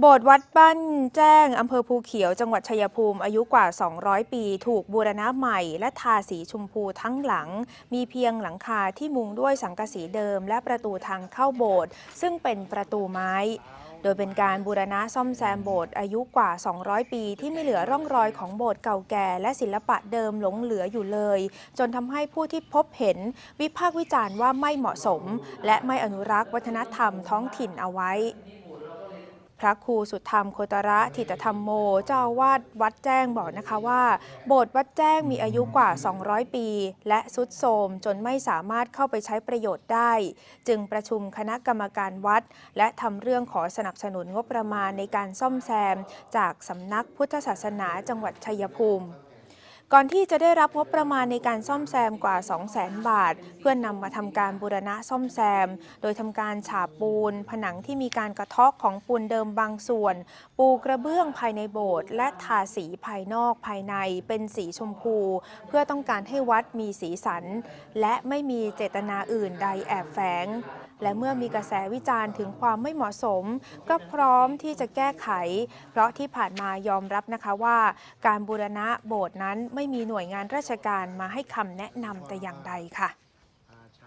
โบสถ์วัดบ้านแจ้ง อำเภอภูเขียวจังหวัดชัยภูมิอายุกว่า 200 ปี ถูกบูรณะใหม่ และทาสีชมพูทั้งหลัง มีเพียงหลังคาที่มุงด้วยสังกะสีเดิม และประตูทางเข้าโบสถ์ซึ่งเป็นประตูไม้ โดยเป็นการบูรณะซ่อมแซมโบสถ์อายุกว่า 200 ปี ที่ไม่เหลือร่องรอยของโบสถ์เก่าแก่ และศิลปะเดิมหลงเหลืออยู่เลย จนทำให้ผู้ที่พบเห็น วิพากษ์วิจารณ์ว่าไม่เหมาะสม และไม่อนุรักษ์วัฒนธรรมท้องถิ่นเอาไว้ พระครูสุธรรมโคตระธิตธรรมโม เจ้าวาดวัดแจ้งบอกนะคะว่า โบสถ์วัดแจ้งมีอายุกว่า 200 ปี และสุดโทรมจนไม่สามารถเข้าไปใช้ประโยชน์ได้ จึงประชุมคณะกรรมการวัด และทำเรื่องขอสนับสนุนงบประมาณในการซ่อมแซม จากสำนักพุทธศาสนาจังหวัดชัยภูมิ ก่อนที่จะได้รับงบประมาณในการซ่อมแซมกว่า 200,000 บาท เพื่อนนำมาทำการบูรณะซ่อมแซม โดยทำการฉาบปูน ผนังที่มีการกระทาะของปูนเดิมบางส่วน ปูกระเบื้องภายในโบสถ์และทาสีภายนอกภายในเป็นสีชมพู เพื่อต้องการให้วัดมีสีสัน และไม่มีเจตนาอื่นใดแอบแฝง และเมื่อมีกระแสวิจารณ์ถึงความไม่เหมาะสม ก็พร้อมที่จะแก้ไข เพราะที่ผ่านมายอมรับนะคะว่า การบูรณะโบสถ์นั้นไม่มีหน่วยงานราชการมาให้คำแนะนำแต่อย่างใดค่ะ